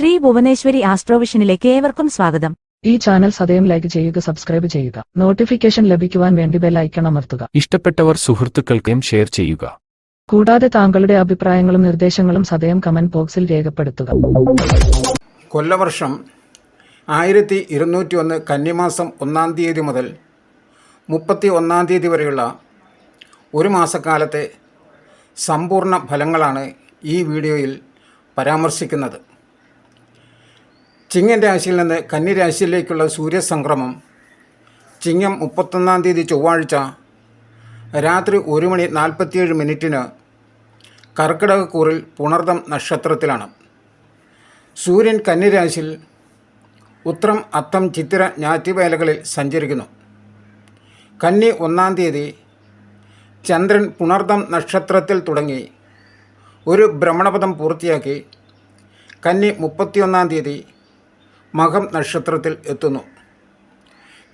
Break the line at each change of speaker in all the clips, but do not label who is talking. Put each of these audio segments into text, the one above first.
ശ്രീ ഭുവനേശ്വരി ആസ്ട്രോവിഷനിലേക്ക് ഏവർക്കും സ്വാഗതം.
ഈ ചാനൽ സദയം ലൈക്ക് ചെയ്യുക സബ്സ്ക്രൈബ് ചെയ്യുക. നോട്ടിഫിക്കേഷൻ ലഭിക്കുവാൻ വേണ്ടി ബെൽ ഐക്കൺ അമർത്തുക.
ഇഷ്ടപ്പെട്ടവർ സുഹൃത്തുക്കൾക്കും ഷെയർ ചെയ്യുക.
കൂടാതെ താങ്കളുടെ അഭിപ്രായങ്ങളും നിർദ്ദേശങ്ങളും സദയം കമന്റ് ബോക്സിൽ രേഖപ്പെടുത്തുക.
കൊല്ലവർഷം ആയിരത്തി ഇരുന്നൂറ്റി ഒന്ന് കന്നിമാസം ഒന്നാം തീയതി മുതൽ മുപ്പത്തി ഒന്നാം തീയതി വരെയുള്ള ഒരു മാസക്കാലത്തെ സമ്പൂർണ ഫലങ്ങളാണ് ഈ വീഡിയോയിൽ പരാമർശിക്കുന്നത്. ചിങ്ങൻ രാശിയിൽ നിന്ന് കന്നിരാശിയിലേക്കുള്ള സൂര്യസംക്രമം. ചിങ്ങം മുപ്പത്തൊന്നാം തീയതി ചൊവ്വാഴ്ച രാത്രി ഒരു മണി നാൽപ്പത്തിയേഴ് മിനിറ്റിന് കർക്കിടകക്കൂറിൽ പുണർദം നക്ഷത്രത്തിലാണ്. സൂര്യൻ കന്നിരാശിയിൽ ഉത്രം അത്തം ചിത്തിര ഞാറ്റുവേലകളിൽ സഞ്ചരിക്കുന്നു. കന്നി ഒന്നാം തീയതി ചന്ദ്രൻ പുണർദം നക്ഷത്രത്തിൽ തുടങ്ങി ഒരു ഭ്രമണപഥം പൂർത്തിയാക്കി കന്നി മുപ്പത്തിയൊന്നാം തീയതി മകം നക്ഷത്രത്തിൽ എത്തുന്നു.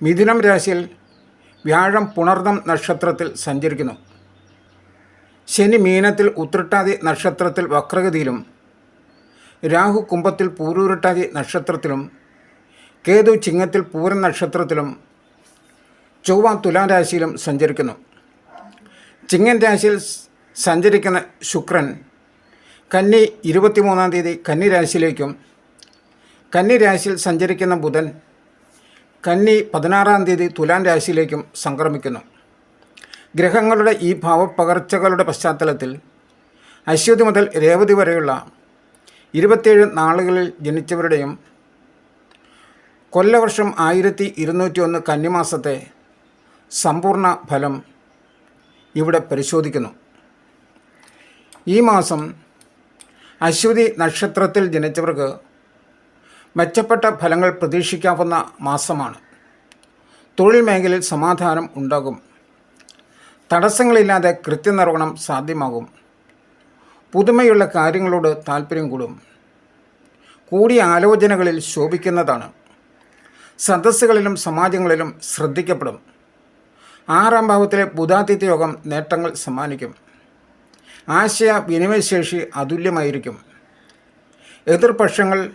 മിഥുനം രാശിയിൽ വ്യാഴം പുണർദം നക്ഷത്രത്തിൽ സഞ്ചരിക്കുന്നു. ശനി മീനത്തിൽ ഉത്രട്ടാതി നക്ഷത്രത്തിൽ വക്രഗതിയിലും രാഹു കുംഭത്തിൽ പൂരൂരട്ടാതി നക്ഷത്രത്തിലും കേതു ചിങ്ങത്തിൽ പൂരൻ നക്ഷത്രത്തിലും ചൊവ്വ തുലാരാശിയിലും സഞ്ചരിക്കുന്നു. ചിങ്ങൻ രാശിയിൽ സഞ്ചരിക്കുന്ന ശുക്രൻ കന്നി ഇരുപത്തിമൂന്നാം തീയതി കന്നി രാശിയിലേക്കും കന്നി രാശിയിൽ സഞ്ചരിക്കുന്ന ബുധൻ കന്നി പതിനാറാം തീയതി തുലാൻ രാശിയിലേക്കും സംക്രമിക്കുന്നു. ഗ്രഹങ്ങളുടെ ഈ ഭാവപ്പകർച്ചകളുടെ പശ്ചാത്തലത്തിൽ അശ്വതി മുതൽ രേവതി വരെയുള്ള ഇരുപത്തിയേഴ് നാളുകളിൽ ജനിച്ചവരുടെയും കൊല്ലവർഷം ആയിരത്തി ഇരുന്നൂറ്റി ഒന്ന് കന്നിമാസത്തെ സമ്പൂർണ ഫലം ഇവിടെ പരിശോധിക്കുന്നു. ഈ മാസം അശ്വതി നക്ഷത്രത്തിൽ ജനിച്ചവർക്ക് മെച്ചപ്പെട്ട ഫലങ്ങൾ പ്രതീക്ഷിക്കാവുന്ന മാസമാണ്. തൊഴിൽ മേഖലയിൽ സമാധാനം ഉണ്ടാകും. തടസ്സങ്ങളില്ലാതെ കൃത്യനിർവഹണം സാധ്യമാകും. പുതുമയുള്ള കാര്യങ്ങളോട് താല്പര്യം കൂടും. കൂടിയ ആലോചനകളിൽ ശോഭിക്കുന്നതാണ്. സദസ്സുകളിലും സമാജങ്ങളിലും ശ്രദ്ധിക്കപ്പെടും. ആറാം ഭാവത്തിലെ ബുധാതിഥ്യ യോഗം നേട്ടങ്ങൾ സമ്മാനിക്കും. ആശയ വിനിമയശേഷി അതുല്യമായിരിക്കും. എതിർപക്ഷങ്ങൾ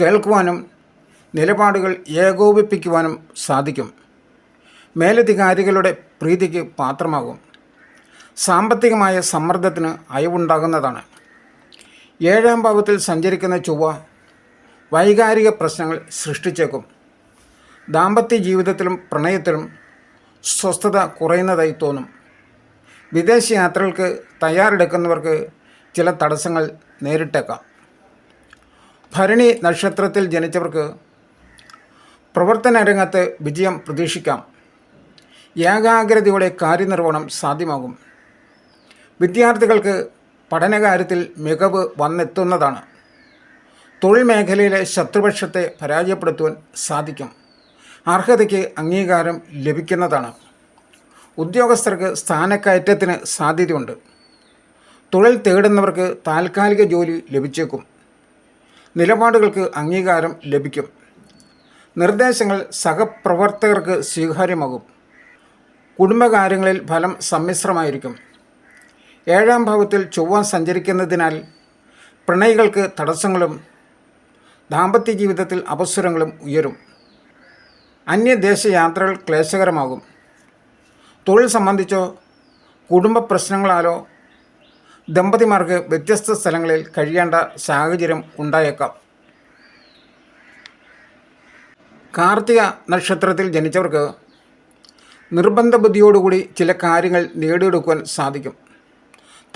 കേൾക്കുവാനും നിലപാടുകൾ ഏകോപിപ്പിക്കുവാനും സാധിക്കും. മേലധികാരികളുടെ പ്രീതിക്ക് പാത്രമാകും. സാമ്പത്തികമായ സമ്മർദ്ദത്തിന് അയവുണ്ടാകുന്നതാണ്. ഏഴാം ഭാവത്തിൽ സഞ്ചരിക്കുന്ന ചൊവ്വ വൈകാരിക പ്രശ്നങ്ങൾ സൃഷ്ടിച്ചേക്കും. ദാമ്പത്യ ജീവിതത്തിലും പ്രണയത്തിലും സ്വസ്ഥത കുറയുന്നതായി തോന്നും. വിദേശ യാത്രകൾക്ക് തയ്യാറെടുക്കുന്നവർക്ക് ചില തടസ്സങ്ങൾ നേരിട്ടേക്കാം. ഭരണി നക്ഷത്രത്തിൽ ജനിച്ചവർക്ക് പ്രവർത്തന രംഗത്ത് വിജയം പ്രതീക്ഷിക്കാം. ഏകാഗ്രതയോടെ കാര്യനിർവഹണം സാധ്യമാകും. വിദ്യാർത്ഥികൾക്ക് പഠനകാര്യത്തിൽ മികവ് വന്നെത്തുന്നതാണ്. തൊഴിൽ മേഖലയിലെ ശത്രുപക്ഷത്തെ പരാജയപ്പെടുത്തുവാൻ സാധിക്കും. അർഹതയ്ക്ക് അംഗീകാരം ലഭിക്കുന്നതാണ്. ഉദ്യോഗസ്ഥർക്ക് സ്ഥാനക്കയറ്റത്തിന് സാധ്യതയുണ്ട്. തൊഴിൽ തേടുന്നവർക്ക് താൽക്കാലിക ജോലി ലഭിച്ചേക്കും. നിലപാടുകൾക്ക് അംഗീകാരം ലഭിക്കും. നിർദ്ദേശങ്ങൾ സഹപ്രവർത്തകർക്ക് സ്വീകാര്യമാകും. കുടുംബകാര്യങ്ങളിൽ ഫലം സമ്മിശ്രമായിരിക്കും. ഏഴാം ഭാവത്തിൽ ചൊവ്വ സഞ്ചരിക്കുന്നതിനാൽ പ്രണയികൾക്ക് തടസ്സങ്ങളും ദാമ്പത്യ ജീവിതത്തിൽ അപസ്വരങ്ങളും ഉയരും. അന്യദേശ യാത്രകൾ ക്ലേശകരമാകും. തൊഴിൽ സംബന്ധിച്ചോ കുടുംബ പ്രശ്നങ്ങളാലോ ദമ്പതിമാർക്ക് വ്യത്യസ്ത സ്ഥലങ്ങളിൽ കഴിയേണ്ട സാഹചര്യം ഉണ്ടായേക്കാം. കാർത്തിക നക്ഷത്രത്തിൽ ജനിച്ചവർക്ക് നിർബന്ധ ബുദ്ധിയോടുകൂടി ചില കാര്യങ്ങൾ നേടിയെടുക്കുവാൻ സാധിക്കും.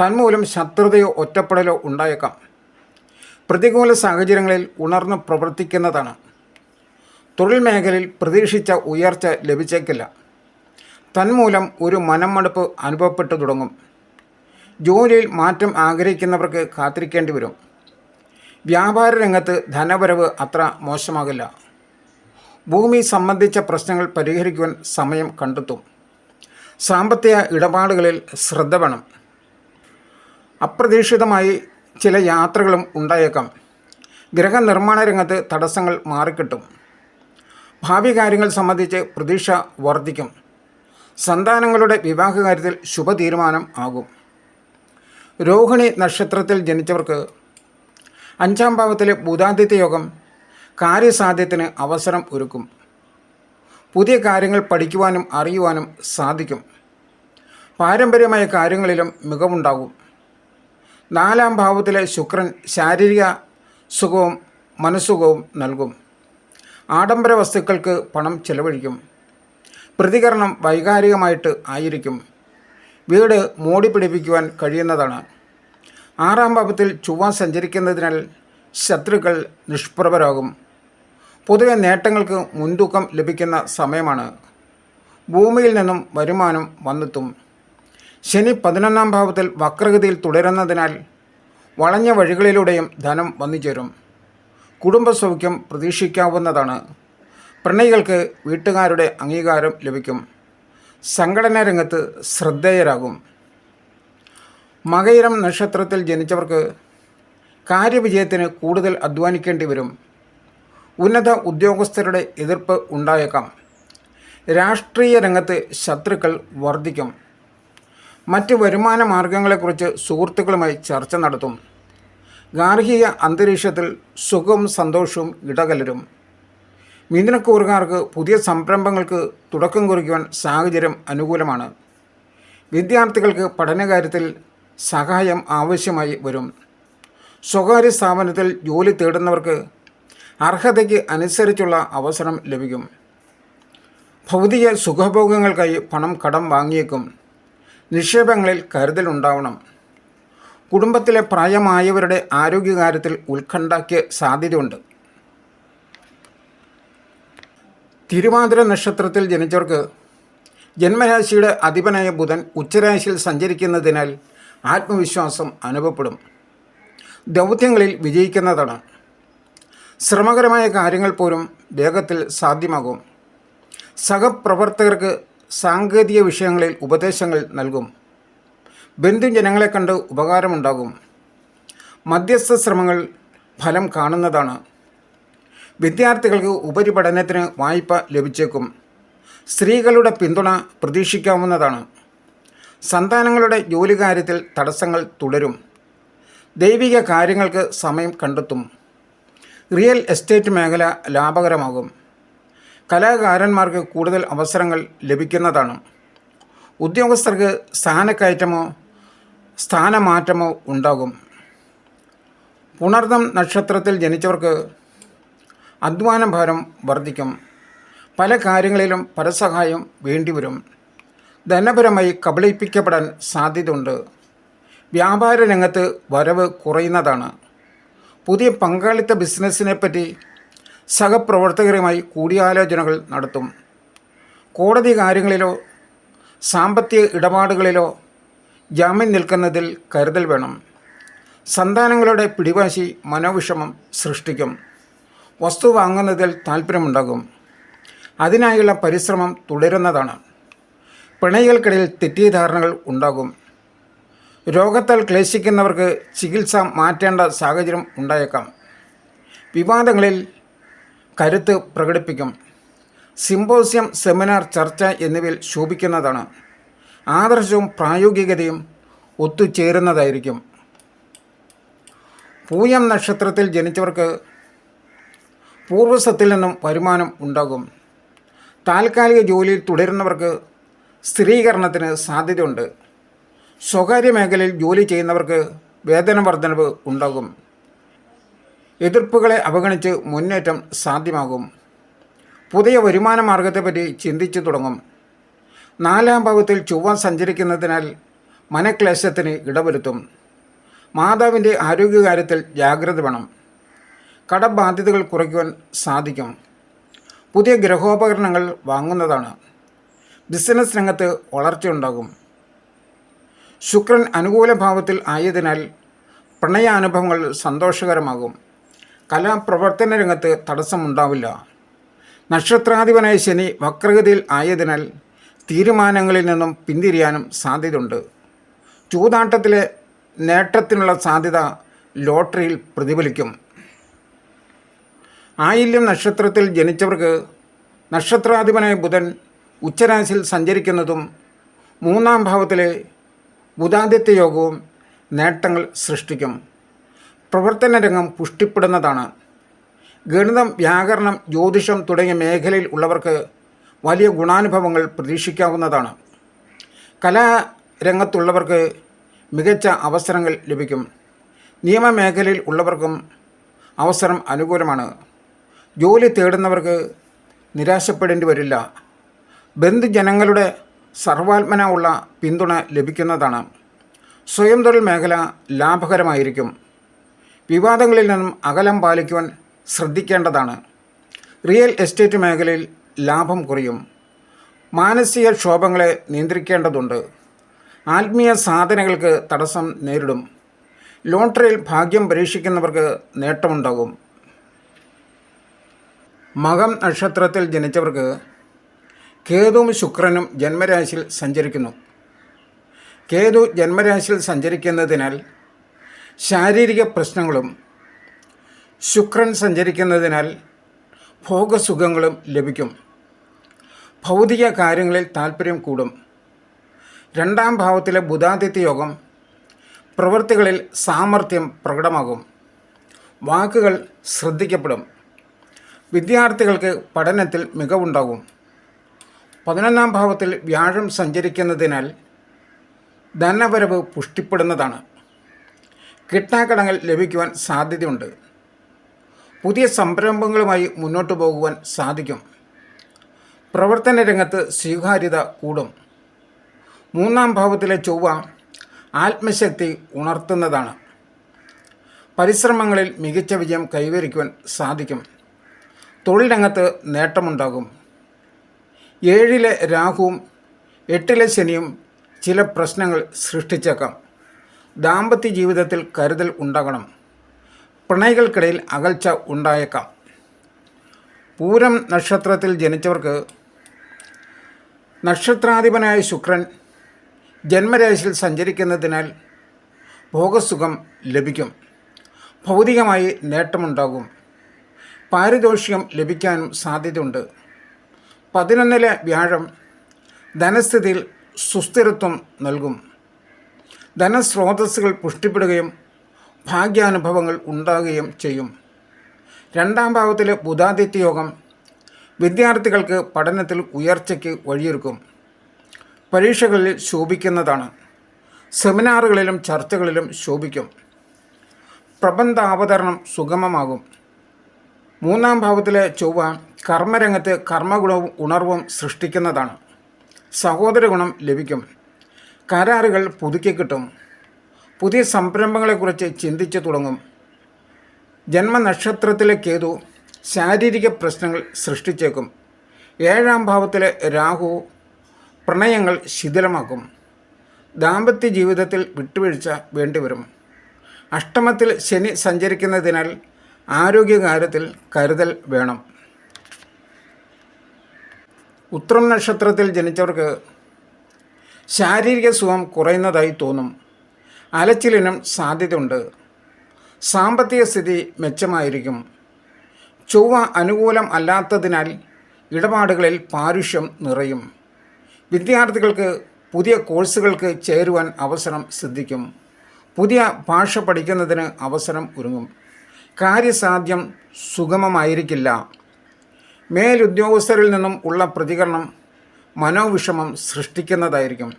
തന്മൂലം ശത്രുതയോ ഒറ്റപ്പെടലോ ഉണ്ടായേക്കാം. പ്രതികൂല സാഹചര്യങ്ങളിൽ ഉണർന്ന് പ്രവർത്തിക്കുന്നതാണ്. തൊഴിൽ മേഖലയിൽ പ്രതീക്ഷിച്ച ഉയർച്ച ലഭിച്ചേക്കില്ല. തന്മൂലം ഒരു മനംമടുപ്പ് അനുഭവപ്പെട്ടു തുടങ്ങും. ജോലിയിൽ മാറ്റം ആഗ്രഹിക്കുന്നവർക്ക് കാത്തിരിക്കേണ്ടി വരും. വ്യാപാര രംഗത്ത് ധനവരവ് അത്ര മോശമാകില്ല. ഭൂമി സംബന്ധിച്ച പ്രശ്നങ്ങൾ പരിഹരിക്കുവാൻ സമയം കണ്ടെത്തും. സാമ്പത്തിക ഇടപാടുകളിൽ ശ്രദ്ധ വേണം. അപ്രതീക്ഷിതമായി ചില യാത്രകളും ഉണ്ടായേക്കാം. ഗ്രഹനിർമ്മാണ രംഗത്ത് തടസ്സങ്ങൾ മാറിക്കിട്ടും. ഭാവി കാര്യങ്ങൾ സംബന്ധിച്ച് പ്രതീക്ഷ വർദ്ധിക്കും. സന്താനങ്ങളുടെ വിവാഹകാര്യത്തിൽ ശുഭതീരുമാനം ആകും. രോഹിണി നക്ഷത്രത്തിൽ ജനിച്ചവർക്ക് അഞ്ചാം ഭാവത്തിലെ ബുധാദിത്യ യോഗം കാര്യസാധ്യത്തിന് അവസരം ഒരുക്കും. പുതിയ കാര്യങ്ങൾ പഠിക്കുവാനും അറിയുവാനും സാധിക്കും. പാരമ്പര്യമായ കാര്യങ്ങളിലും മികവുണ്ടാകും. നാലാം ഭാവത്തിലെ ശുക്രൻ ശാരീരിക സുഖവും മനസ്സുഖവും നൽകും. ആഡംബര വസ്തുക്കൾക്ക് പണം ചെലവഴിക്കും. പ്രതികരണം വൈകാരികമായിട്ട് ആയിരിക്കും. വീട് മോടി പിടിപ്പിക്കുവാൻ കഴിയുന്നതാണ്. ആറാം പാപത്തിൽ ചൊവ്വ സഞ്ചരിക്കുന്നതിനാൽ ശത്രുക്കൾ നിഷ്പ്രഭരാകും. പൊതുവെ നേട്ടങ്ങൾക്ക് മുൻതൂക്കം ലഭിക്കുന്ന സമയമാണ്. ഭൂമിയിൽ നിന്നും വരുമാനം വന്നെത്തും. ശനി പതിനൊന്നാം ഭാവത്തിൽ വക്രഗതിയിൽ തുടരുന്നതിനാൽ വളഞ്ഞ വഴികളിലൂടെയും ധനം വന്നുചേരും. കുടുംബസൗഖ്യം പ്രതീക്ഷിക്കാവുന്നതാണ്. പ്രണയികൾക്ക് വീട്ടുകാരുടെ അംഗീകാരം ലഭിക്കും. സംഘടനാ രംഗത്ത് ശ്രദ്ധേയരാകും. മകയിരം നക്ഷത്രത്തിൽ ജനിച്ചവർക്ക് കാര്യവിജയത്തിന് കൂടുതൽ അധ്വാനിക്കേണ്ടി വരും. ഉന്നത ഉദ്യോഗസ്ഥരുടെ എതിർപ്പ് ഉണ്ടായേക്കാം. രാഷ്ട്രീയ രംഗത്ത് ശത്രുക്കൾ വർദ്ധിക്കും മറ്റ് വരുമാന മാർഗങ്ങളെക്കുറിച്ച് സുഹൃത്തുക്കളുമായി ചർച്ച നടത്തും. ഗാർഹിക അന്തരീക്ഷത്തിൽ സുഖവും സന്തോഷവും ഇടകലരും. മിഥുനക്കൂറുകാർക്ക് പുതിയ സംരംഭങ്ങൾക്ക് തുടക്കം കുറിക്കുവാൻ സാഹചര്യം അനുകൂലമാണ്. വിദ്യാർത്ഥികൾക്ക് പഠനകാര്യത്തിൽ സഹായം ആവശ്യമായി വരും. സ്വകാര്യ സ്ഥാപനത്തിൽ ജോലി തേടുന്നവർക്ക് അർഹതയ്ക്ക് അനുസരിച്ചുള്ള അവസരം ലഭിക്കും. ഭൗതിക സുഖഭോഗങ്ങൾക്കായി പണം കടം വാങ്ങിയേക്കും. നിക്ഷേപങ്ങളിൽ കരുതലുണ്ടാവണം കുടുംബത്തിലെ പ്രായമായവരുടെ ആരോഗ്യകാര്യത്തിൽ ഉത്കണ്ഠയ്ക്ക് സാധ്യതയുണ്ട്. തിരുവാതിര നക്ഷത്രത്തിൽ ജനിച്ചവർക്ക് ജന്മരാശിയുടെ അധിപനായ ബുധൻ ഉച്ചരാശിയിൽ സഞ്ചരിക്കുന്നതിനാൽ ആത്മവിശ്വാസം അനുഭവപ്പെടും. ദൗത്യങ്ങളിൽ വിജയിക്കുന്നതാണ്. ശ്രമകരമായ കാര്യങ്ങൾ പോലും വേഗത്തിൽ സാധ്യമാകും. സഹപ്രവർത്തകർക്ക് സാങ്കേതിക വിഷയങ്ങളിൽ ഉപദേശങ്ങൾ നൽകും. ബന്ധുജനങ്ങളെ കണ്ട് ഉപകാരമുണ്ടാകും. മധ്യസ്ഥ ശ്രമങ്ങൾ ഫലം കാണുന്നതാണ്. വിദ്യാർത്ഥികൾക്ക് ഉപരിപഠനത്തിന് വായ്പ ലഭിച്ചേക്കും. സ്ത്രീകളുടെ പിന്തുണ പ്രതീക്ഷിക്കാവുന്നതാണ്. സന്താനങ്ങളുടെ ജോലി കാര്യത്തിൽ തടസ്സങ്ങൾ തുടരും. ദൈവിക കാര്യങ്ങൾക്ക് സമയം കണ്ടെത്തും. റിയൽ എസ്റ്റേറ്റ് മേഖല ലാഭകരമാകും. കലാകാരന്മാർക്ക് കൂടുതൽ അവസരങ്ങൾ ലഭിക്കുന്നതാണ്. ഉദ്യോഗസ്ഥർക്ക് സ്ഥാനക്കയറ്റമോ സ്ഥാനമാറ്റമോ ഉണ്ടാകും. പുണർദം നക്ഷത്രത്തിൽ ജനിച്ചവർക്ക് അധ്വാനഭാരം വർദ്ധിക്കും. പല കാര്യങ്ങളിലും പരസഹായം വേണ്ടിവരും. ധനപരമായി കബളിപ്പിക്കപ്പെടാൻ സാധ്യതയുണ്ട്. വ്യാപാര രംഗത്ത് വരവ് കുറയുന്നതാണ്. പുതിയ പങ്കാളിത്ത ബിസിനസ്സിനെ പറ്റി സഹപ്രവർത്തകരുമായി കൂടിയാലോചനകൾ നടത്തും. കോടതി കാര്യങ്ങളിലോ സാമ്പത്തിക ഇടപാടുകളിലോ ജാമ്യം നിൽക്കുന്നതിൽ കരുതൽ വേണം. സന്താനങ്ങളുടെ പിടിവാശി മനോവിഷമം സൃഷ്ടിക്കും. വസ്തു വാങ്ങുന്നതിൽ താല്പര്യമുണ്ടാകും അതിനായുള്ള പരിശ്രമം തുടരുന്നതാണ്. പിണയികൾക്കിടയിൽ തെറ്റിദ്ധാരണകൾ ഉണ്ടാകും. രോഗത്താൽ ക്ലേശിക്കുന്നവർക്ക് ചികിത്സ മാറ്റേണ്ട സാഹചര്യം ഉണ്ടായേക്കാം. വിവാദങ്ങളിൽ കരുത്ത് പ്രകടിപ്പിക്കും. സിമ്പോസിയം സെമിനാർ ചർച്ച എന്നിവയിൽ ശോഭിക്കുന്നതാണ്. ആദർശവും പ്രായോഗികതയും ഒത്തുചേരുന്നതായിരിക്കും. പൂയം നക്ഷത്രത്തിൽ ജനിച്ചവർക്ക് പൂർവസത്തിൽ നിന്നും വരുമാനം ഉണ്ടാകും. താൽക്കാലിക ജോലിയിൽ തുടരുന്നവർക്ക് സ്ഥിരീകരണത്തിന് സാധ്യതയുണ്ട്. സ്വകാര്യ മേഖലയിൽ ജോലി ചെയ്യുന്നവർക്ക് വേതന വർധനവ് ഉണ്ടാകും. എതിർപ്പുകളെ അവഗണിച്ച് മുന്നേറ്റം സാധ്യമാകും. പുതിയ വരുമാന മാർഗത്തെപ്പറ്റി ചിന്തിച്ചു തുടങ്ങും. നാലാം ഭാവത്തിൽ ചൊവ്വ സഞ്ചരിക്കുന്നതിനാൽ മനക്ലേശത്തിന് ഇടവരുത്തും. മാതാവിന്റെ ആരോഗ്യകാര്യത്തിൽ ജാഗ്രത വേണം. കടബാധ്യതകൾ കുറയ്ക്കുവാൻ സാധിക്കും. പുതിയ ഗ്രഹോപകരണങ്ങൾ വാങ്ങുന്നതാണ്. ബിസിനസ് രംഗത്ത് വളർച്ചയുണ്ടാകും. ശുക്രൻ അനുകൂല ഭാവത്തിൽ ആയതിനാൽ പ്രണയാനുഭവങ്ങൾ സന്തോഷകരമാകും. കലാപ്രവർത്തന രംഗത്ത് തടസ്സമുണ്ടാവില്ല. നക്ഷത്രാധിപനായ ശനി വക്രഗതിയിൽ ആയതിനാൽ തീരുമാനങ്ങളിൽ നിന്നും പിന്തിരിയാനും സാധ്യതയുണ്ട്. ചൂതാട്ടത്തിലെ നേട്ടത്തിനുള്ള സാധ്യത ലോട്ടറിയിൽ പ്രതിഫലിക്കും. ആയില്യം നക്ഷത്രത്തിൽ ജനിച്ചവർക്ക് നക്ഷത്രാധിപനായ ബുധൻ ഉച്ചരാശിയിൽ സഞ്ചരിക്കുന്നതും മൂന്നാം ഭാവത്തിലെ ബുധാദിത്യ യോഗവും നേട്ടങ്ങൾ സൃഷ്ടിക്കും. പ്രവർത്തന രംഗം പുഷ്ടിപ്പെടുന്നതാണ്. ഗണിതം വ്യാകരണം ജ്യോതിഷം തുടങ്ങിയ മേഖലയിൽ ഉള്ളവർക്ക് വലിയ ഗുണാനുഭവങ്ങൾ പ്രതീക്ഷിക്കാവുന്നതാണ്. കലാരംഗത്തുള്ളവർക്ക് മികച്ച അവസരങ്ങൾ ലഭിക്കും. നിയമമേഖലയിൽ ഉള്ളവർക്കും അവസരം അനുകൂലമാണ്. ജോലി തേടുന്നവർക്ക് നിരാശപ്പെടേണ്ടി വരില്ല. ബന്ധുജനങ്ങളുടെ സർവാത്മന ഉള്ള പിന്തുണ ലഭിക്കുന്നതാണ്. സ്വയം തൊഴിൽ മേഖല ലാഭകരമായിരിക്കും. വിവാദങ്ങളിൽ നിന്നും അകലം പാലിക്കുവാൻ ശ്രദ്ധിക്കേണ്ടതാണ്. റിയൽ എസ്റ്റേറ്റ് മേഖലയിൽ ലാഭം കുറയും. മാനസിക ക്ഷോഭങ്ങളെ നിയന്ത്രിക്കേണ്ടതുണ്ട്. ആത്മീയ സാധനങ്ങൾക്ക് തടസ്സം നേരിടും. ലോട്ടറിയിൽ ഭാഗ്യം പരീക്ഷിക്കുന്നവർക്ക് നേട്ടമുണ്ടാകും. മകം നക്ഷത്രത്തിൽ ജനിച്ചവർക്ക് കേതുവും ശുക്രനും ജന്മരാശിയിൽ സഞ്ചരിക്കുന്നു. കേതു ജന്മരാശിയിൽ സഞ്ചരിക്കുന്നതിനാൽ ശാരീരിക പ്രശ്നങ്ങളും ശുക്രൻ സഞ്ചരിക്കുന്നതിനാൽ ഭോഗസുഖങ്ങളും ലഭിക്കും. ഭൗതിക കാര്യങ്ങളിൽ താൽപ്പര്യം കൂടും. രണ്ടാം ഭാവത്തിലെ ബുധാദിത്യ യോഗം പ്രവൃത്തികളിൽ സാമർഥ്യം പ്രകടമാകും. വാക്കുകൾ ശ്രദ്ധിക്കപ്പെടും. വിദ്യാർത്ഥികൾക്ക് പഠനത്തിൽ മികവുണ്ടാകും. പതിനൊന്നാം ഭാവത്തിൽ വ്യാഴം സഞ്ചരിക്കുന്നതിനാൽ ധനവരവ് പുഷ്ടിപ്പെടുന്നതാണ്. കിട്ടാക്കടങ്ങൾ ലഭിക്കുവാൻ സാധ്യതയുണ്ട്. പുതിയ സംരംഭങ്ങളുമായി മുന്നോട്ട് പോകുവാൻ സാധിക്കും. പ്രവർത്തന രംഗത്ത് സ്വീകാര്യത കൂടും. മൂന്നാം ഭാവത്തിലെ ചൊവ്വ ആത്മശക്തി ഉണർത്തുന്നതാണ്. പരിശ്രമങ്ങളിൽ മികച്ച വിജയം കൈവരിക്കുവാൻ സാധിക്കും. തൊഴിൽ രംഗത്ത് നേട്ടമുണ്ടാകും. ഏഴിലെ രാഹുവും എട്ടിലെ ശനിയും ചില പ്രശ്നങ്ങൾ സൃഷ്ടിച്ചേക്കാം. ദാമ്പത്യ ജീവിതത്തിൽ കരുതൽ ഉണ്ടാകണം. പ്രണയികൾക്കിടയിൽ അകൽച്ച ഉണ്ടായേക്കാം. പൂരം നക്ഷത്രത്തിൽ ജനിച്ചവർക്ക് നക്ഷത്രാധിപനായ ശുക്രൻ ജന്മരാശിയിൽ സഞ്ചരിക്കുന്നതിനാൽ ഭോഗസുഖം ലഭിക്കും. ഭൗതികമായി നേട്ടമുണ്ടാകും. പാരിതോഷികം ലഭിക്കാനും സാധ്യതയുണ്ട്. പതിനൊന്നിലെ വ്യാഴം ധനസ്ഥിതിയിൽ സുസ്ഥിരത്വം നൽകും. ധനസ്രോതസ്സുകൾ പുഷ്ടിപ്പെടുകയും ഭാഗ്യാനുഭവങ്ങൾ ഉണ്ടാകുകയും ചെയ്യും. രണ്ടാം ഭാവത്തിലെ ബുധാദിത്യ യോഗം വിദ്യാർത്ഥികൾക്ക് പഠനത്തിൽ ഉയർച്ചയ്ക്ക് വഴിയൊരുക്കും. പരീക്ഷകളിൽ ശോഭിക്കുന്നതാണ്. സെമിനാറുകളിലും ചർച്ചകളിലും ശോഭിക്കും. പ്രബന്ധാവതരണം സുഗമമാകും. മൂന്നാം ഭാവത്തിലെ ചൊവ്വ കർമ്മരംഗത്ത് കർമ്മഗുണവും ഉണർവും സൃഷ്ടിക്കുന്നതാണ്. സഹോദര ഗുണം ലഭിക്കും. കരാറുകൾ പുതുക്കി കിട്ടും. പുതിയ സംരംഭങ്ങളെക്കുറിച്ച് ചിന്തിച്ചു തുടങ്ങും. ജന്മനക്ഷത്രത്തിലെ കേതു ശാരീരിക പ്രശ്നങ്ങൾ സൃഷ്ടിച്ചേക്കും. ഏഴാം ഭാവത്തിലെ രാഹു പ്രണയങ്ങൾ ശിഥിലമാക്കും. ദാമ്പത്യ ജീവിതത്തിൽ വിട്ടുവീഴ്ച വേണ്ടിവരും. അഷ്ടമത്തിൽ ശനി സഞ്ചരിക്കുന്നതിനാൽ ആരോഗ്യകാര്യത്തിൽ കരുതൽ വേണം. ഉത്രം നക്ഷത്രത്തിൽ ജനിച്ചവർക്ക് ശാരീരിക സുഖം കുറയുന്നതായി തോന്നും. അലച്ചിലിനും സാധ്യതയുണ്ട്. സാമ്പത്തിക സ്ഥിതി മെച്ചമായിരിക്കും. ചൊവ്വ അനുകൂലം അല്ലാത്തതിനാൽ ഇടപാടുകളിൽ പാരുഷ്യം നിറയും. വിദ്യാർത്ഥികൾക്ക് പുതിയ കോഴ്സുകൾക്ക് ചേരുവാൻ അവസരം സിദ്ധിക്കും. പുതിയ ഭാഷ പഠിക്കുന്നതിന് അവസരം ഒരുങ്ങും. കാര്യസാധ്യം സുഗമമായിരിക്കില്ല. മേലുദ്യോഗസ്ഥരിൽ നിന്നും ഉള്ള പ്രതികരണം മനോവിഷമം സൃഷ്ടിക്കുന്നതായിരിക്കും.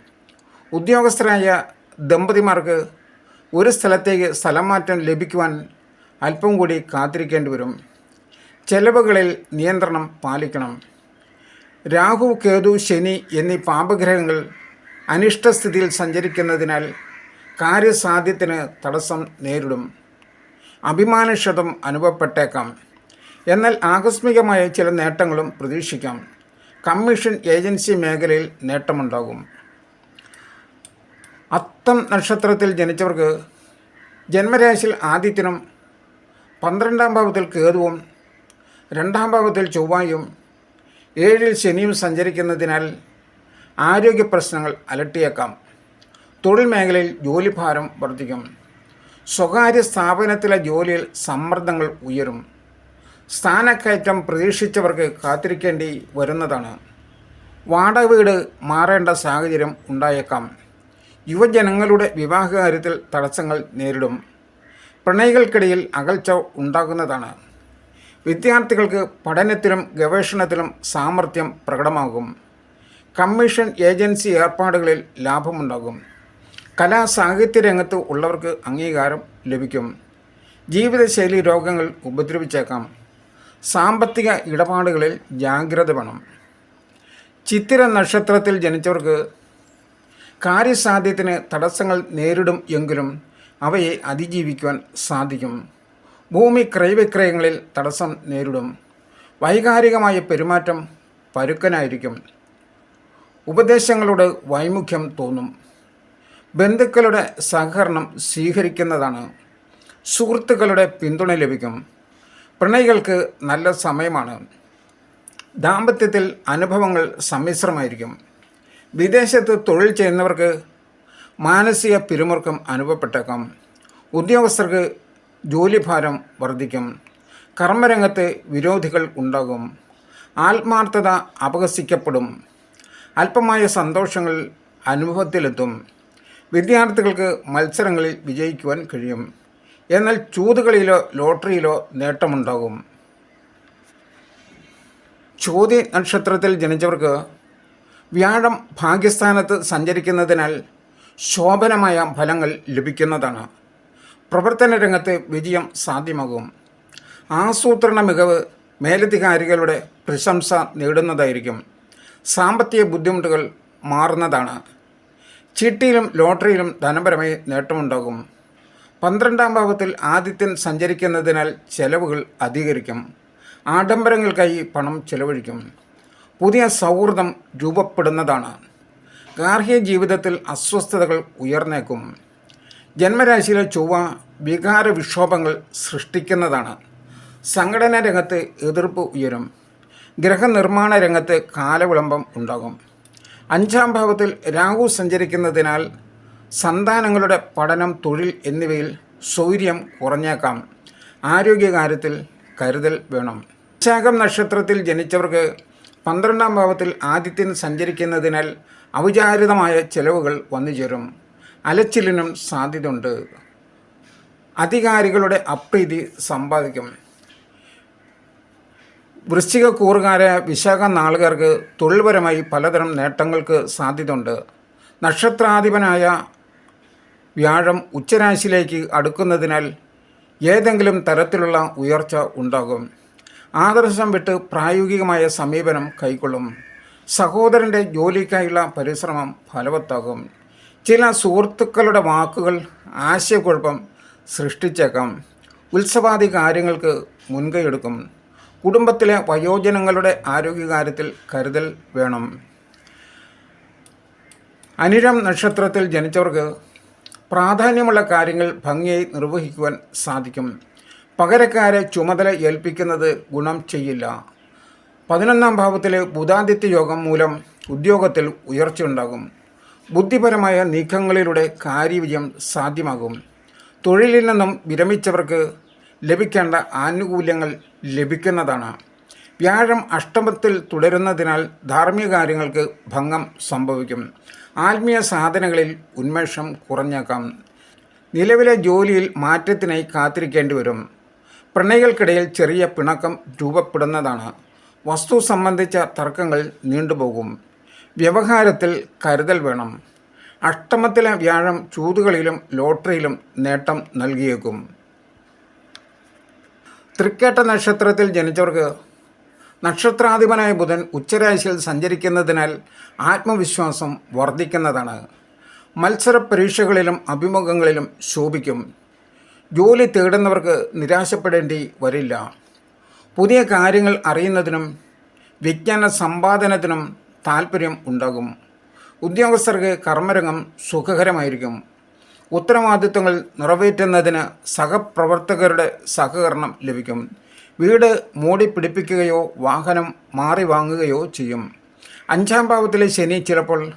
ഉദ്യോഗസ്ഥരായ ദമ്പതിമാർക്ക് ഒരു സ്ഥലത്തേക്ക് സ്ഥലം മാറ്റം ലഭിക്കുവാൻ അല്പം കൂടി കാത്തിരിക്കേണ്ടി വരും. ചെലവുകളിൽ നിയന്ത്രണം പാലിക്കണം. രാഹു കേതു ശനി എന്നീ പാപഗ്രഹങ്ങൾ അനിഷ്ടസ്ഥിതിയിൽ സഞ്ചരിക്കുന്നതിനാൽ കാര്യസാധ്യത്തിന് തടസ്സം നേരിടും. അഭിമാനക്ഷതം അനുഭവപ്പെട്ടേക്കാം. എന്നാൽ ആകസ്മികമായ ചില നേട്ടങ്ങളും പ്രതീക്ഷിക്കാം. കമ്മീഷൻ ഏജൻസി മേഖലയിൽ നേട്ടമുണ്ടാകും. അത്തം നക്ഷത്രത്തിൽ ജനിച്ചവർക്ക് ജന്മരാശിയിൽ ആദിത്യനും പന്ത്രണ്ടാം ഭാവത്തിൽ കേതുവും രണ്ടാം ഭാവത്തിൽ ചൊവ്വായും ഏഴിൽ ശനിയും സഞ്ചരിക്കുന്നതിനാൽ ആരോഗ്യ പ്രശ്നങ്ങൾ അലട്ടിയേക്കാം. തൊഴിൽ മേഖലയിൽ ജോലിഭാരം വർദ്ധിക്കും. സ്വകാര്യ സ്ഥാപനത്തിലെ ജോലിയിൽ സമ്മർദ്ദങ്ങൾ ഉയരും. സ്ഥാനക്കയറ്റം പ്രതീക്ഷിച്ചവർക്ക് കാത്തിരിക്കേണ്ടി വരുന്നതാണ്. വാടക വീട് മാറേണ്ട സാഹചര്യം ഉണ്ടായേക്കാം. യുവജനങ്ങളുടെ വിവാഹകാര്യത്തിൽ തടസ്സങ്ങൾ നേരിടും. പ്രണയികൾക്കിടയിൽ അകൽച്ച ഉണ്ടാകുന്നതാണ്. വിദ്യാർത്ഥികൾക്ക് പഠനത്തിലും ഗവേഷണത്തിലും സാമർഥ്യം പ്രകടമാകും. Commission agency ഏർപ്പാടുകളിൽ ലാഭമുണ്ടാകും. കലാ സാഹിത്യ രംഗത്ത് ഉള്ളവർക്ക് അംഗീകാരം ലഭിക്കും. ജീവിതശൈലി രോഗങ്ങൾ ഉപദ്രവിച്ചേക്കാം. സാമ്പത്തിക ഇടപാടുകളിൽ ജാഗ്രത വേണം. ചിത്തിര നക്ഷത്രത്തിൽ ജനിച്ചവർക്ക് കാര്യസാധ്യത്തിന് തടസ്സങ്ങൾ നേരിടും എങ്കിലും അവയെ അതിജീവിക്കുവാൻ സാധിക്കും. ഭൂമി ക്രയവിക്രയങ്ങളിൽ തടസ്സം നേരിടും. വൈകാരികമായ പെരുമാറ്റം പരുക്കനായിരിക്കും. ഉപദേശങ്ങളോട് വൈമുഖ്യം തോന്നും. ബന്ധുക്കളുടെ സഹകരണം സ്വീകരിക്കുന്നതാണ്. സുഹൃത്തുക്കളുടെ പിന്തുണ ലഭിക്കും. പ്രണയികൾക്ക് നല്ല സമയമാണ്. ദാമ്പത്യത്തിൽ അനുഭവങ്ങൾ സമ്മിശ്രമായിരിക്കും. വിദേശത്ത് തൊഴിൽ ചെയ്യുന്നവർക്ക് മാനസിക പിരിമുറുക്കം അനുഭവപ്പെട്ടേക്കാം. ഉദ്യോഗസ്ഥർക്ക് ജോലിഭാരം വർദ്ധിക്കും. കർമ്മരംഗത്ത് വിരോധികൾ ഉണ്ടാകും. ആത്മാർത്ഥത അപഹസിക്കപ്പെടും. അല്പമായ സന്തോഷങ്ങൾ അനുഭവത്തിലെത്തും. വിദ്യാർത്ഥികൾക്ക് മത്സരങ്ങളിൽ വിജയിക്കുവാൻ കഴിയും. എന്നാൽ ചൂതുകളിലോ ലോട്ടറിയിലോ നേട്ടമുണ്ടാകും. ചോതി നക്ഷത്രത്തിൽ ജനിച്ചവർക്ക് വ്യാഴം ഭാഗ്യസ്ഥാനത്ത് സഞ്ചരിക്കുന്നതിനാൽ ശോഭനമായ ഫലങ്ങൾ ലഭിക്കുന്നതാണ്. പ്രവർത്തന രംഗത്ത് വിജയം സാധ്യമാകും. ആസൂത്രണ മികവ് മേലധികാരികളുടെ പ്രശംസ നേടുന്നതായിരിക്കും. സാമ്പത്തിക ബുദ്ധിമുട്ടുകൾ മാറുന്നതാണ്. ചിട്ടിയിലും ലോട്ടറിയിലും ധനപരമായി നേട്ടമുണ്ടാകും. പന്ത്രണ്ടാം ഭാവത്തിൽ ആദിത്യൻ സഞ്ചരിക്കുന്നതിനാൽ ചെലവുകൾ അധികരിക്കും. ആഡംബരങ്ങൾക്കായി പണം ചെലവഴിക്കും. പുതിയ സൗഹൃദം രൂപപ്പെടുന്നതാണ്. ഗാർഹിക ജീവിതത്തിൽ അസ്വസ്ഥതകൾ ഉയർന്നേക്കും. ജന്മരാശിയിലെ ചൊവ്വ വികാര വിക്ഷോഭങ്ങൾ സൃഷ്ടിക്കുന്നതാണ്. സംഘടനാ രംഗത്ത് എതിർപ്പ് ഉയരും. ഗ്രഹനിർമ്മാണ രംഗത്ത് കാലവിളംബം ഉണ്ടാകും. അഞ്ചാം ഭാവത്തിൽ രാഹു സഞ്ചരിക്കുന്നതിനാൽ സന്താനങ്ങളുടെ പഠനം തൊഴിൽ എന്നിവയിൽ സൗര്യം കുറഞ്ഞേക്കാം. ആരോഗ്യകാര്യത്തിൽ കരുതൽ വേണം. വിശാഖം നക്ഷത്രത്തിൽ ജനിച്ചവർക്ക് പന്ത്രണ്ടാം ഭാവത്തിൽ ആദിത്യൻ സഞ്ചരിക്കുന്നതിനാൽ അവിചാരിതമായ ചെലവുകൾ വന്നുചേരും. അലച്ചിലിനും സാധ്യതയുണ്ട്. അധികാരികളുടെ അപ്രീതി സമ്പാദിക്കും. വൃശ്ചിക കൂറുകാരെ വിശാഖ നാളുകാർക്ക് തൊഴിൽപരമായി പലതരം നേട്ടങ്ങൾക്ക് സാധ്യതയുണ്ട്. നക്ഷത്രാധിപനായ വ്യാഴം ഉച്ചരാശിയിലേക്ക് അടുക്കുന്നതിനാൽ ഏതെങ്കിലും തരത്തിലുള്ള ഉയർച്ച ഉണ്ടാകും. ആദർശം വിട്ട് പ്രായോഗികമായ സമീപനം കൈക്കൊള്ളും. സഹോദരന്റെ ജോലിക്കായുള്ള പരിശ്രമം ഫലവത്താകും. ചില സുഹൃത്തുക്കളുടെ വാക്കുകൾ ആശയക്കുഴപ്പം സൃഷ്ടിച്ചേക്കാം. ഉത്സവാദി കാര്യങ്ങൾക്ക് മുൻകൈയെടുക്കും. കുടുംബത്തിലെ വയോജനങ്ങളുടെ ആരോഗ്യകാര്യത്തിൽ കരുതൽ വേണം. അനിരം നക്ഷത്രത്തിൽ ജനിച്ചവർക്ക് പ്രാധാന്യമുള്ള കാര്യങ്ങൾ ഭംഗിയായി നിർവഹിക്കുവാൻ സാധിക്കും. പകരക്കാരെ ചുമതല ഏൽപ്പിക്കുന്നത് ഗുണം ചെയ്യില്ല. പതിനൊന്നാം ഭാവത്തിലെ ബുധാദിത്യ യോഗം മൂലം ഉദ്യോഗത്തിൽ ഉയർച്ചയുണ്ടാകും ബുദ്ധിപരമായ നീക്കങ്ങളിലൂടെ കാര്യവിജയം സാധ്യമാകും. തൊഴിലിൽ നിന്നും വിരമിച്ചവർക്ക് ലഭിക്കേണ്ട ആനുകൂല്യങ്ങൾ ലഭിക്കുന്നതാണ്. വ്യാഴം അഷ്ടമത്തിൽ തുടരുന്നതിനാൽ ധാർമ്മിക കാര്യങ്ങൾക്ക് ഭംഗം സംഭവിക്കും. ആത്മീയ സാധനങ്ങളിൽ ഉന്മേഷം കുറഞ്ഞേക്കാം. നിലവിലെ ജോലിയിൽ മാറ്റത്തിനായി കാത്തിരിക്കേണ്ടി വരും. പ്രണയികൾക്കിടയിൽ ചെറിയ പിണക്കം രൂപപ്പെടുന്നതാണ്. വസ്തു സംബന്ധിച്ച തർക്കങ്ങൾ നീണ്ടുപോകും. വ്യവഹാരത്തിൽ കരുതൽ വേണം. അഷ്ടമത്തിലെ വ്യാഴം ചൂതുകളിലും ലോട്ടറിയിലും നേട്ടം നൽകിയേക്കും. തൃക്കേട്ട നക്ഷത്രത്തിൽ ജനിച്ചവർക്ക് നക്ഷത്രാധിപനായ ബുധൻ ഉച്ചരാശിയിൽ സഞ്ചരിക്കുന്നതിനാൽ ആത്മവിശ്വാസം വർദ്ധിക്കുന്നതാണ്. മത്സര പരീക്ഷകളിലും അഭിമുഖങ്ങളിലും ശോഭിക്കും. ജോലി തേടുന്നവർക്ക് നിരാശപ്പെടേണ്ടി വരില്ല. പുതിയ കാര്യങ്ങൾ അറിയുന്നതിനും വിജ്ഞാന സമ്പാദനത്തിനും താൽപ്പര്യം ഉണ്ടാകും. ഉദ്യോഗസ്ഥർക്ക് കർമ്മരംഗം സുഖകരമായിരിക്കും. ഉത്തരവാദിത്വങ്ങൾ നിറവേറ്റുന്നതിന് സഹപ്രവർത്തകരുടെ സഹകരണം ലഭിക്കും. വീട് മൂടി പിടിപ്പിക്കുകയോ വാഹനം മാറി വാങ്ങുകയോ ചെയ്യും. അഞ്ചാം ഭാവത്തിലെ ശനി ചിലപ്പോൾ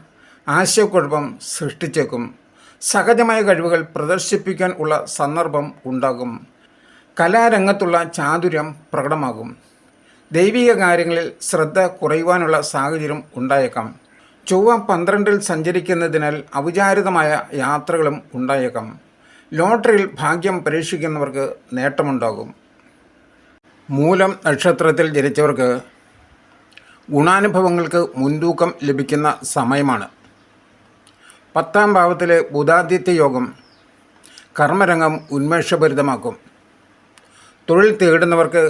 ആശയക്കുഴപ്പം സൃഷ്ടിച്ചേക്കും. സഹജമായ കഴിവുകൾ പ്രദർശിപ്പിക്കാൻ ഉള്ള സന്ദർഭം ഉണ്ടാകും. കലാരംഗത്തുള്ള ചാതുര്യം പ്രകടമാകും. ദൈവിക കാര്യങ്ങളിൽ ശ്രദ്ധ കുറയുവാനുള്ള സാഹചര്യം ഉണ്ടായേക്കാം. ചൊവ്വ പന്ത്രണ്ടിൽ സഞ്ചരിക്കുന്നതിനാൽ അവിചാരിതമായ യാത്രകളും ഉണ്ടായേക്കാം. ലോട്ടറിയിൽ ഭാഗ്യം പരീക്ഷിക്കുന്നവർക്ക് നേട്ടമുണ്ടാകും. മൂലം നക്ഷത്രത്തിൽ ജനിച്ചവർക്ക് ഗുണാനുഭവങ്ങൾക്ക് മുൻതൂക്കം ലഭിക്കുന്ന സമയമാണ്. പത്താം ഭാവത്തിലെ ബുധാദിത്യ യോഗം കർമ്മരംഗം ഉന്മേഷഭരിതമാക്കും. തൊഴിൽ തേടുന്നവർക്ക്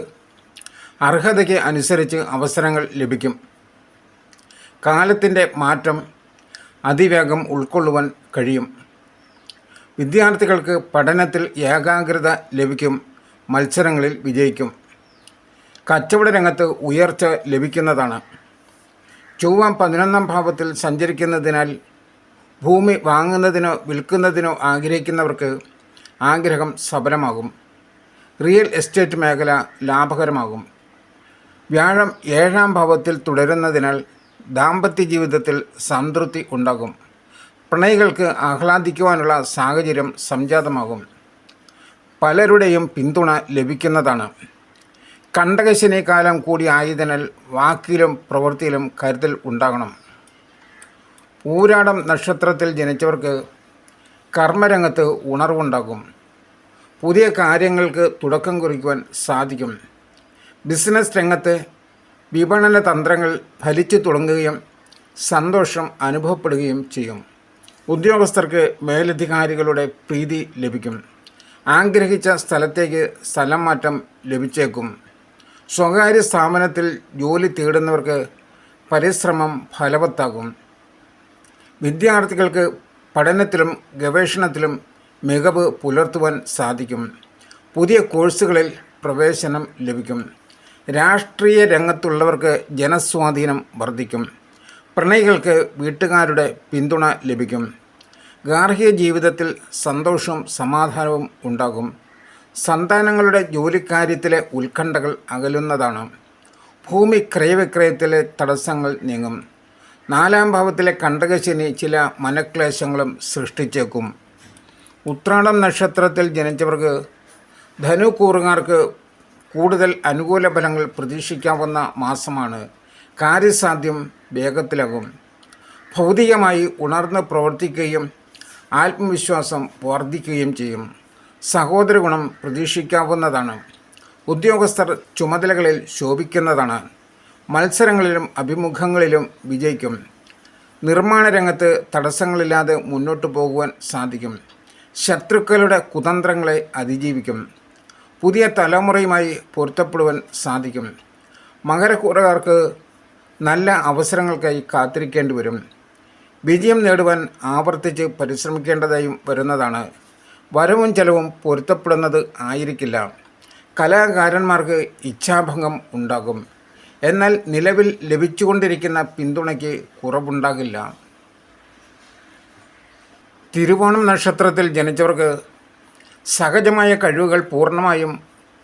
അർഹതയ്ക്ക് അനുസരിച്ച് അവസരങ്ങൾ ലഭിക്കും. കാലത്തിന്റെ മാറ്റം അതിവേഗം ഉൾക്കൊള്ളുവാൻ കഴിയും. വിദ്യാർത്ഥികൾക്ക് പഠനത്തിൽ ഏകാഗ്രത ലഭിക്കും മത്സരങ്ങളിൽ വിജയിക്കും. കച്ചവട രംഗത്ത് ഉയർച്ച ലഭിക്കുന്നതാണ്. ചൊവ്വ പതിനൊന്നാം ഭാവത്തിൽ സഞ്ചരിക്കുന്നതിനാൽ ഭൂമി വാങ്ങുന്നതിനോ വിൽക്കുന്നതിനോ ആഗ്രഹിക്കുന്നവർക്ക് ആഗ്രഹം സഫലമാകും. റിയൽ എസ്റ്റേറ്റ് മേഖല ലാഭകരമാകും. വ്യാഴം ഏഴാം ഭാവത്തിൽ തുടരുന്നതിനാൽ ദാമ്പത്യ ജീവിതത്തിൽ സംതൃപ്തി ഉണ്ടാകും. പ്രണയികൾക്ക് ആഹ്ലാദിക്കുവാനുള്ള സാഹചര്യം സംജാതമാകും. പലരുടെയും പിന്തുണ ലഭിക്കുന്നതാണ്. കണ്ടകശനി കാലം കൂടി ആയതിനാൽ വാക്കിലും പ്രവൃത്തിയിലും കരുതൽ ഉണ്ടാകണം. ഊരാടം നക്ഷത്രത്തിൽ ജനിച്ചവർക്ക് കർമ്മരംഗത്ത് ഉണർവുണ്ടാകും. പുതിയ കാര്യങ്ങൾക്ക് തുടക്കം കുറിക്കുവാൻ സാധിക്കും. ബിസിനസ് രംഗത്ത് വിപണന തന്ത്രങ്ങൾ ഫലിച്ചു തുടങ്ങുകയും സന്തോഷം അനുഭവപ്പെടുകയും ചെയ്യും. ഉദ്യോഗസ്ഥർക്ക് മേലധികാരികളുടെ പ്രീതി ലഭിക്കും. ആഗ്രഹിച്ച സ്ഥലത്തേക്ക് സ്ഥലം മാറ്റം ലഭിച്ചേക്കും. സ്വകാര്യ സ്ഥാപനത്തിൽ ജോലി തേടുന്നവർക്ക് പരിശ്രമം ഫലവത്താകും. വിദ്യാർത്ഥികൾക്ക് പഠനത്തിലും ഗവേഷണത്തിലും മികവ് പുലർത്തുവാൻ സാധിക്കും. പുതിയ കോഴ്സുകളിൽ പ്രവേശനം ലഭിക്കും. രാഷ്ട്രീയ രംഗത്തുള്ളവർക്ക് ജനസ്വാധീനം വർദ്ധിക്കും. പ്രണയികൾക്ക് വീട്ടുകാരുടെ പിന്തുണ ലഭിക്കും. ഗാർഹിക ജീവിതത്തിൽ സന്തോഷവും സമാധാനവും ഉണ്ടാകും. സന്താനങ്ങളുടെ ജോലിക്കാര്യത്തിലെ ഉത്കണ്ഠകൾ അകലുന്നതാണ്. ഭൂമി ക്രയവിക്രയത്തിലെ തടസ്സങ്ങൾ നീങ്ങും. നാലാം ഭാവത്തിലെ കണ്ടകശനി ചില മനക്ലേശങ്ങളും സൃഷ്ടിച്ചേക്കും. ഉത്രാടം നക്ഷത്രത്തിൽ ജനിച്ചവർക്ക് ധനുക്കൂറുകാർക്ക് കൂടുതൽ അനുകൂല ഫലങ്ങൾ പ്രതീക്ഷിക്കാവുന്ന മാസമാണ് കാര്യസാധ്യം വേഗത്തിലാകും. ഭൗതികമായി ഉണർന്ന് പ്രവർത്തിക്കുകയും ആത്മവിശ്വാസം വർദ്ധിക്കുകയും ചെയ്യും. സഹോദര ഗുണം പ്രതീക്ഷിക്കാവുന്നതാണ്. ഉദ്യോഗസ്ഥർ ചുമതലകളിൽ ശോഭിക്കുന്നതാണ്. മത്സരങ്ങളിലും അഭിമുഖങ്ങളിലും വിജയിക്കും. നിർമ്മാണ രംഗത്ത് തടസ്സങ്ങളില്ലാതെ മുന്നോട്ട് പോകുവാൻ സാധിക്കും. ശത്രുക്കളുടെ കുതന്ത്രങ്ങളെ അതിജീവിക്കും. പുതിയ തലമുറയുമായി പൊരുത്തപ്പെടുവാൻ സാധിക്കും. മകരക്കൂറുകാർക്ക് നല്ല അവസരങ്ങൾക്കായി കാത്തിരിക്കേണ്ടി വരും. വിജയം നേടുവാൻ ആവർത്തിച്ച് പരിശ്രമിക്കേണ്ടതായും വരുന്നതാണ്. വരവും ചെലവും പൊരുത്തപ്പെടുന്നത് ആയിരിക്കില്ല. കലാകാരന്മാർക്ക് ഇച്ഛാഭംഗം ഉണ്ടാകും. എന്നാൽ നിലവിൽ ലഭിച്ചുകൊണ്ടിരിക്കുന്ന പിന്തുണയ്ക്ക് കുറവുണ്ടാകില്ല. തിരുവോണം നക്ഷത്രത്തിൽ ജനിച്ചവർക്ക് സഹജമായ കഴിവുകൾ പൂർണമായും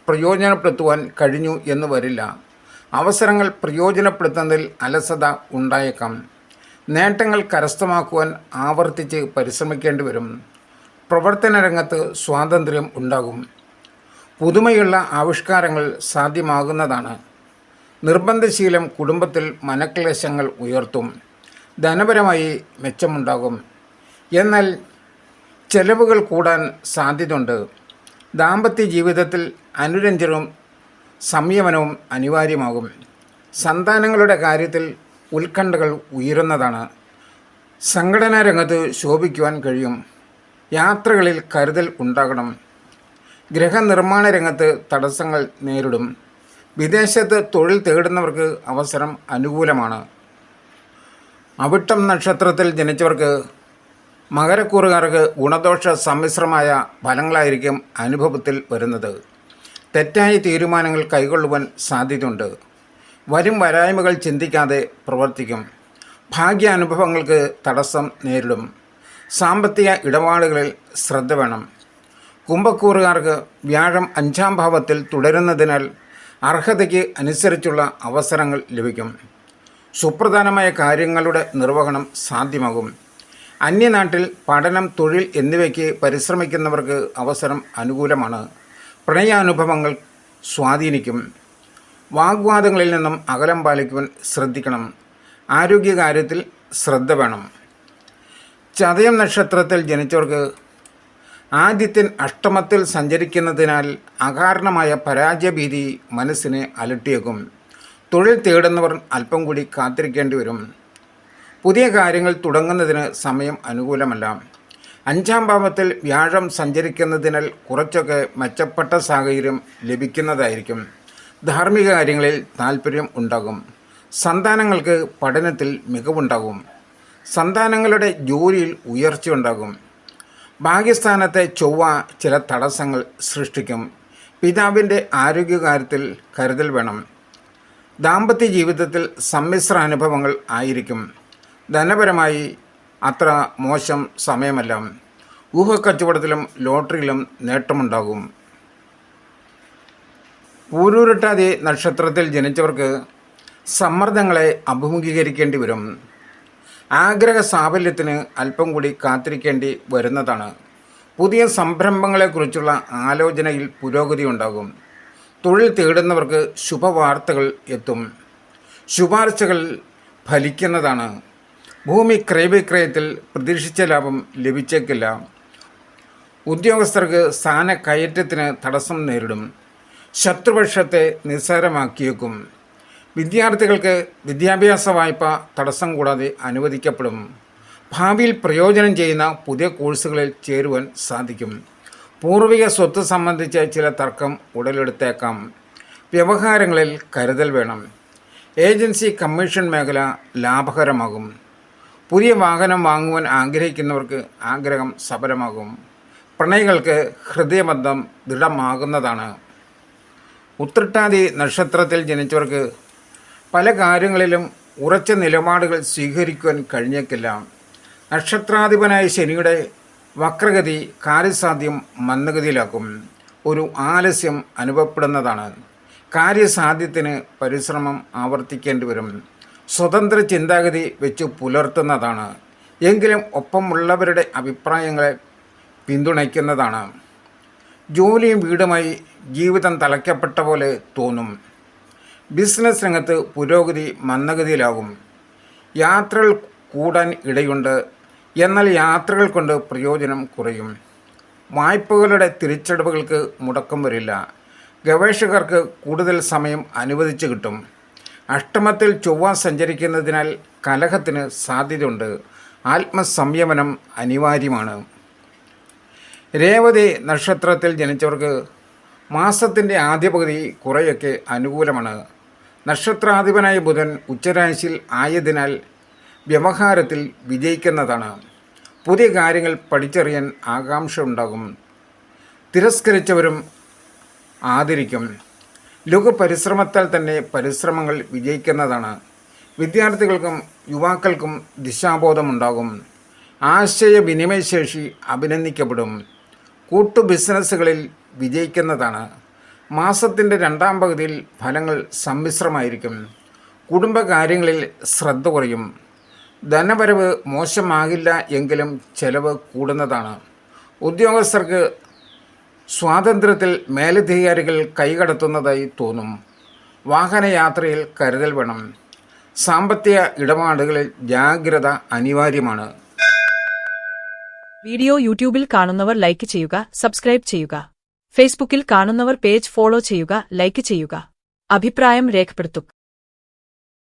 പ്രയോജനപ്പെടുത്തുവാൻ കഴിഞ്ഞു എന്ന് വരില്ല. അവസരങ്ങൾ പ്രയോജനപ്പെടുത്തുന്നതിൽ അലസത ഉണ്ടായേക്കാം. നേട്ടങ്ങൾ കരസ്ഥമാക്കുവാൻ ആവർത്തിച്ച് പരിശ്രമിക്കേണ്ടി വരും. പ്രവർത്തന രംഗത്ത് സ്വാതന്ത്ര്യം ഉണ്ടാകും. പുതുമയുള്ള ആവിഷ്കാരങ്ങൾ സാധ്യമാകുന്നതാണ്. നിർബന്ധശീലം കുടുംബത്തിൽ മനക്ലേശങ്ങൾ ഉയർത്തും. ധനപരമായി മെച്ചമുണ്ടാകും. എന്നാൽ ചെലവുകൾ കൂടാൻ സാധ്യതയുണ്ട്. ദാമ്പത്യ ജീവിതത്തിൽ അനുരഞ്ജനവും സംയമനവും അനിവാര്യമാകും. സന്താനങ്ങളുടെ കാര്യത്തിൽ ഉത്കണ്ഠകൾ ഉയരുന്നതാണ്. സംഘടനാ രംഗത്ത് ശോഭിക്കുവാൻ കഴിയും. യാത്രകളിൽ കരുതൽ ഉണ്ടാകണം. ഗൃഹനിർമ്മാണ രംഗത്ത് തടസ്സങ്ങൾ നേരിടും. വിദേശത്ത് തൊഴിൽ തേടുന്നവർക്ക് അവസരം അനുകൂലമാണ്. അവിട്ടം നക്ഷത്രത്തിൽ ജനിച്ചവർക്ക് മകരക്കൂറുകാർക്ക് ഗുണദോഷ സമ്മിശ്രമായ ഫലങ്ങളായിരിക്കും അനുഭവത്തിൽ വരുന്നത്. തെറ്റായ തീരുമാനങ്ങൾ കൈകൊള്ളുവാൻ സാധ്യതയുണ്ട്. വരും വരായ്മകൾ ചിന്തിക്കാതെ പ്രവർത്തിക്കും. ഭാഗ്യാനുഭവങ്ങൾക്ക് തടസ്സം നേരിടും. സാമ്പത്തിക ഇടപാടുകളിൽ ശ്രദ്ധ വേണം. കുംഭക്കൂറുകാർക്ക് വ്യാഴം അഞ്ചാം ഭാവത്തിൽ തുടരുന്നതിനാൽ അർഹതയ്ക്ക് അനുസരിച്ചുള്ള അവസരങ്ങൾ ലഭിക്കും. സുപ്രധാനമായ കാര്യങ്ങളുടെ നിർവഹണം സാധ്യമാകും. അന്യനാട്ടിൽ പഠനം തൊഴിൽ എന്നിവയ്ക്ക് പരിശ്രമിക്കുന്നവർക്ക് അവസരം അനുകൂലമാണ്. പ്രണയാനുഭവങ്ങൾ സ്വാധീനിക്കും. വാഗ്വാദങ്ങളിൽ നിന്നും അകലം പാലിക്കുവാൻ ശ്രദ്ധിക്കണം. ആരോഗ്യകാര്യത്തിൽ ശ്രദ്ധ വേണം. ചതയം നക്ഷത്രത്തിൽ ജനിച്ചവർക്ക് ആദിത്യൻ അഷ്ടമത്തിൽ സഞ്ചരിക്കുന്നതിനാൽ അകാരണമായ പരാജയഭീതി മനസ്സിനെ അലട്ടിയേക്കും. തൊഴിൽ തേടുന്നവർ അല്പം കൂടി കാത്തിരിക്കേണ്ടി വരും. പുതിയ കാര്യങ്ങൾ തുടങ്ങുന്നതിന് സമയം അനുകൂലമല്ല. അഞ്ചാം ഭാവത്തിൽ വ്യാഴം സഞ്ചരിക്കുന്നതിനാൽ കുറച്ചൊക്കെ മെച്ചപ്പെട്ട സാഹചര്യം ലഭിക്കുന്നതായിരിക്കും. ധാർമ്മിക കാര്യങ്ങളിൽ താല്പര്യം ഉണ്ടാകും. സന്താനങ്ങൾക്ക് പഠനത്തിൽ മികവുണ്ടാകും. സന്താനങ്ങളുടെ ജോലിയിൽ ഉയർച്ചയുണ്ടാകും ഭാഗ്യസ്ഥാനത്തെ ചൊവ്വ ചില തടസ്സങ്ങൾ സൃഷ്ടിക്കും. പിതാവിന്റെ ആരോഗ്യകാര്യത്തിൽ കരുതൽ വേണം. ദാമ്പത്യ ജീവിതത്തിൽ സമ്മിശ്ര അനുഭവങ്ങൾ ആയിരിക്കും. ധനപരമായി അത്ര മോശം സമയമല്ല. ഊഹക്കച്ചവടത്തിലും ലോട്ടറിയിലും നേട്ടമുണ്ടാകും. പൂരൂരട്ടാതി നക്ഷത്രത്തിൽ ജനിച്ചവർക്ക് സമ്മർദ്ദങ്ങളെ അഭിമുഖീകരിക്കേണ്ടി വരും. ആഗ്രഹ സാഫല്യത്തിന് അല്പം കൂടി കാത്തിരിക്കേണ്ടി വരുന്നതാണ്. പുതിയ സംരംഭങ്ങളെക്കുറിച്ചുള്ള ആലോചനയിൽ പുരോഗതി ഉണ്ടാകും. തൊഴിൽ തേടുന്നവർക്ക് ശുഭവാർത്തകൾ എത്തും. ശുപാർശകൾ ഫലിക്കുന്നതാണ്. ഭൂമി ക്രയവിക്രയത്തിൽ പ്രതീക്ഷിച്ച ലാഭം ലഭിച്ചേക്കില്ല. ഉദ്യോഗസ്ഥർക്ക് സ്ഥാന കയറ്റത്തിന് തടസ്സം നേരിടും. ശത്രുപക്ഷത്തെ നിസ്സാരമാക്കിയേക്കും. വിദ്യാർത്ഥികൾക്ക് വിദ്യാഭ്യാസ വായ്പ തടസ്സം കൂടാതെ അനുവദിക്കപ്പെടും. ഭാവിയിൽ പ്രയോജനം ചെയ്യുന്ന പുതിയ കോഴ്സുകളിൽ ചേരുവാൻ സാധിക്കും. പൂർവിക സ്വത്ത് സംബന്ധിച്ച ചില തർക്കം ഉടലെടുത്തേക്കാം. വ്യവഹാരങ്ങളിൽ കരുതൽ വേണം. ഏജൻസി കമ്മീഷൻ മേഖല ലാഭകരമാകും. പുതിയ വാഹനം വാങ്ങുവാൻ ആഗ്രഹിക്കുന്നവർക്ക് ആഗ്രഹം സഫലമാകും. പ്രണയികൾക്ക് ഹൃദയബന്ധം ദൃഢമാകുന്നതാണ്. ഉത്രട്ടാതി നക്ഷത്രത്തിൽ ജനിച്ചവർക്ക് പല കാര്യങ്ങളിലും ഉറച്ച നിലപാടുകൾ സ്വീകരിക്കുവാൻ കഴിഞ്ഞേക്കില്ല. നക്ഷത്രാധിപനായ ശനിയുടെ വക്രഗതി കാര്യസാധ്യം മന്ദഗതിയിലാക്കും. ഒരു ആലസ്യം അനുഭവപ്പെടുന്നതാണ്. കാര്യസാധ്യത്തിന് പരിശ്രമം ആവർത്തിക്കേണ്ടി വരും. സ്വതന്ത്ര ചിന്താഗതി വെച്ച് പുലർത്തുന്നതാണ്. എങ്കിലും ഒപ്പമുള്ളവരുടെ അഭിപ്രായങ്ങളെ പിന്തുണയ്ക്കുന്നതാണ്. ജോലിയും വീടുമായി ജീവിതം തലയ്ക്കപ്പെട്ട പോലെ തോന്നും. ബിസിനസ് രംഗത്ത് പുരോഗതി മന്ദഗതിയിലാകും. യാത്രകൾ കൂടാൻ ഇടയുണ്ട്. എന്നാൽ യാത്രകൾ കൊണ്ട് പ്രയോജനം കുറയും. വായ്പകളുടെ തിരിച്ചടവുകൾക്ക് മുടക്കം വരില്ല. ഗവേഷകർക്ക് കൂടുതൽ സമയം അനുവദിച്ചു കിട്ടും. അഷ്ടമത്തിൽ ചൊവ്വ സഞ്ചരിക്കുന്നതിനാൽ കലഹത്തിന് സാധ്യതയുണ്ട്. ആത്മസംയമനം അനിവാര്യമാണ്. രേവതി നക്ഷത്രത്തിൽ ജനിച്ചവർക്ക് മാസത്തിന്റെ ആദ്യ പകുതി കുറേയൊക്കെ അനുകൂലമാണ്. നക്ഷത്രാധിപനായ ബുധൻ ഉച്ചരാശിയിൽ ആയതിനാൽ വ്യവഹാരത്തിൽ വിജയിക്കുന്നതാണ്. പുതിയ കാര്യങ്ങൾ പഠിച്ചറിയാൻ ആകാംക്ഷ ഉണ്ടാകും തിരസ്കരിച്ചവരും ആദരിക്കും. ലഘു പരിശ്രമത്താൽ തന്നെ പരിശ്രമങ്ങൾ വിജയിക്കുന്നതാണ്. വിദ്യാർത്ഥികൾക്കും യുവാക്കൾക്കും ദിശാബോധമുണ്ടാകും. ആശയവിനിമയശേഷി അഭിനന്ദിക്കപ്പെടും. കൂട്ടു ബിസിനസ്സുകളിൽ വിജയിക്കുന്നതാണ്. മാസത്തിന്റെ രണ്ടാം പകുതിയിൽ ഫലങ്ങൾ സമ്മിശ്രമായിരിക്കും. കുടുംബകാര്യങ്ങളിൽ ശ്രദ്ധ കുറയും. ധനവരവ് മോശമാകില്ല എങ്കിലും ചെലവ് കൂടുന്നതാണ്. ഉദ്യോഗസ്ഥർക്ക് സ്വാതന്ത്ര്യത്തിൽ മേലധികാരികൾ കൈകടത്തുന്നതായി തോന്നും. വാഹനയാത്രയിൽ കരുതൽ വേണം. സാമ്പത്തിക ഇടപാടുകളിൽ ജാഗ്രത അനിവാര്യമാണ്.
വീഡിയോ യൂട്യൂബിൽ കാണുന്നവർ ലൈക്ക് ചെയ്യുക സബ്സ്ക്രൈബ് ചെയ്യുക. ഫേസ്ബുക്കിൽ കാണുന്നവർ പേജ് ഫോളോ ചെയ്യുക ലൈക്ക് ചെയ്യുക. അഭിപ്രായം രേഖപ്പെടുത്തുക.